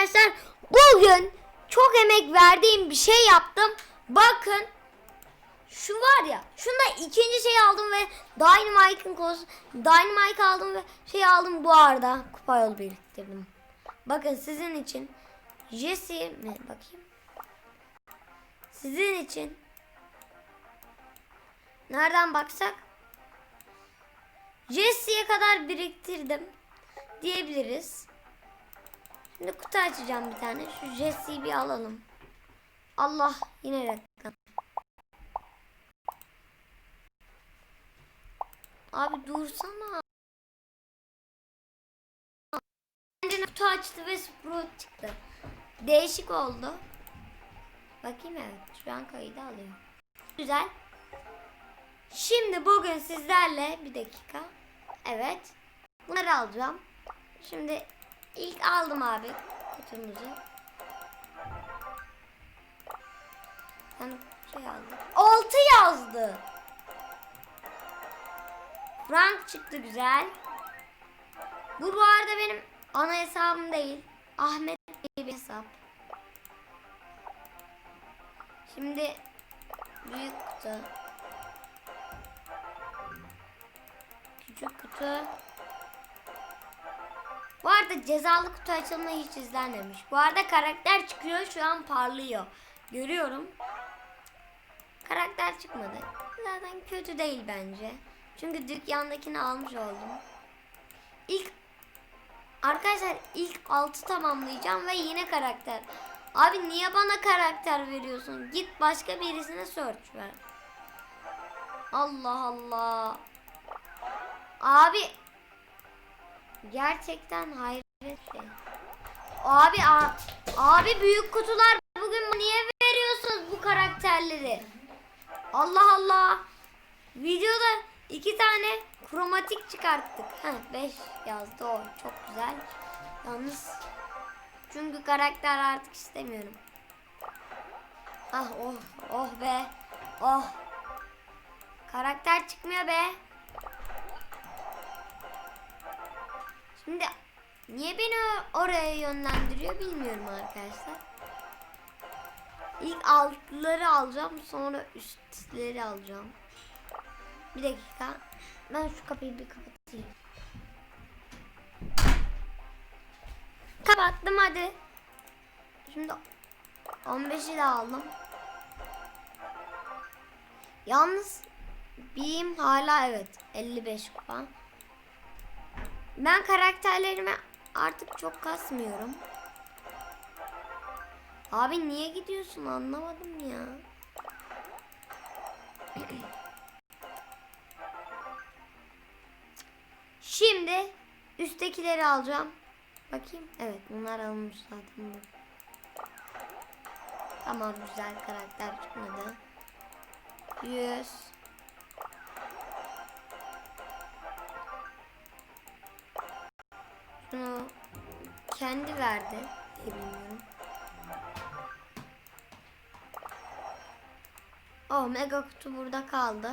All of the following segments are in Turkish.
arkadaşlar bugün çok emek verdiğim bir şey yaptım. Bakın şu var ya şunda ikinci şey aldım ve Dynamite'ın koz Dynamite aldım ve şey aldım bu arada kupa yolu biriktirdim. Bakın sizin için Jesse mi bakayım. Sizin için nereden baksak Jesse'ye kadar biriktirdim diyebiliriz. Şimdi kutu açacağım bir tane. Şu Jesse'yi bir alalım. Allah yine reklam. Abi dursana. Kendine kutu açtı ve Sprout çıktı. Değişik oldu. Bakayım evet. Şu an kaydı alıyor. Güzel. Şimdi bugün sizlerle bir dakika. Evet. Bunları alacağım. Şimdi ilk aldım abi kutumuzu. Ben şey aldım. 6 yazdı. Frank çıktı güzel. Bu bu arada benim ana hesabım değil. Ahmet diye bir hesap. Şimdi büyük kutu. Küçük kutu. Bu arada cezalı kutu açılma hiç izlenmemiş. Bu arada karakter çıkıyor şu an parlıyor. Görüyorum. Karakter çıkmadı. Zaten kötü değil bence. Çünkü dükkandakini almış oldum. İlk Arkadaşlar ilk 6 tamamlayacağım ve yine karakter. Abi niye bana karakter veriyorsun? Git başka birisine search ver. Allah Allah. Abi gerçekten hayret şey. Abi a- abi büyük kutular bugün niye veriyorsunuz bu karakterleri? Allah Allah. Videoda iki tane kromatik çıkarttık. Heh 5 yazdı o. Çok güzel. Yalnız çünkü karakter artık istemiyorum. Ah oh oh be. Oh. Karakter çıkmıyor be. Niye beni oraya yönlendiriyor bilmiyorum arkadaşlar. İlk altları alacağım sonra üstleri alacağım. Bir dakika. Ben şu kapıyı bir kapatayım. Kapattım hadi. Şimdi 15'i de aldım. Yalnız BİM hala evet 55 kupa. Ben karakterlerime artık çok kasmıyorum. Abi niye gidiyorsun anlamadım ya. Şimdi üsttekileri alacağım. Bakayım. Evet bunlar alınmış zaten. Tamam güzel karakter çıkmadı. 100 Şunu kendi verdi. Bilmiyorum. Oh mega kutu burada kaldı.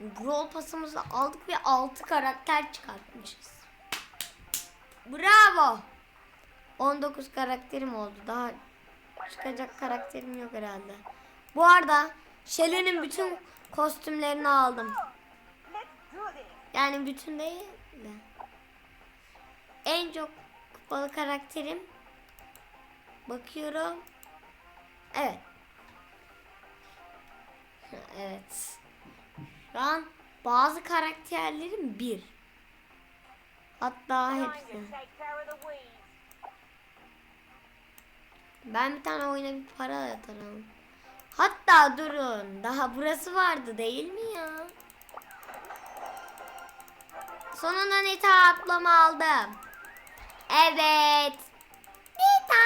Brawl pasımızı aldık ve 6 karakter çıkartmışız. Bravo. 19 karakterim oldu. Daha çıkacak karakterim yok herhalde. Bu arada Shelly'nin bütün kostümlerini aldım. Yani bütün değil de. En çok kupalı karakterim. Bakıyorum. Evet. Evet. Şu an bazı karakterlerim bir. Hatta hepsi. Ben bir tane oyuna bir para yatırım. Hatta durun. Daha burası vardı değil mi ya? Sonunda Nita atlama aldım. Evet. Nita.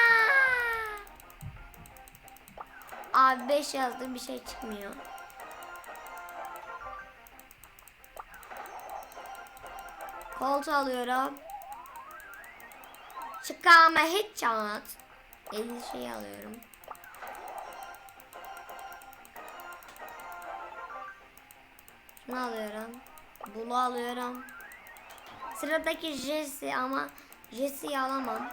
Abi 5 yazdım bir şey çıkmıyor. Koltuğu alıyorum. Çıkarma headshot. 50 şey alıyorum. Şunu alıyorum. Bunu alıyorum. Sıradaki Jesse ama Jesse'yi alamam.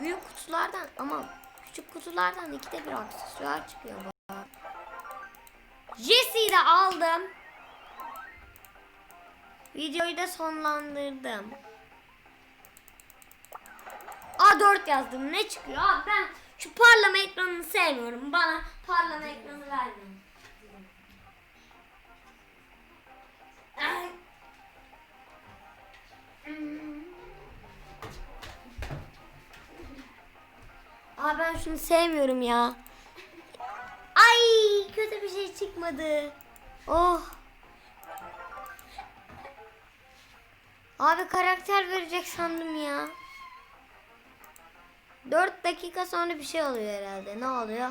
Büyük kutulardan ama küçük kutulardan ikide bir aksesuar çıkıyor bana. Jesse'yi de aldım. Videoyu da sonlandırdım. A4 yazdım. Ne çıkıyor? Abi ben şu parlama ekranını sevmiyorum. Bana parlama ekranı vermeyin. Ben şunu sevmiyorum ya. Ay kötü bir şey çıkmadı. Oh. Abi karakter verecek sandım ya. 4 dakika sonra bir şey oluyor herhalde. Ne oluyor?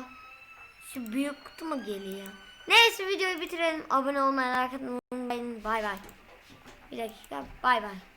Şu büyük kutu mu geliyor? Neyse videoyu bitirelim. Abone atmayı unutmayın. Bay bay. Bir dakika. Bay bay.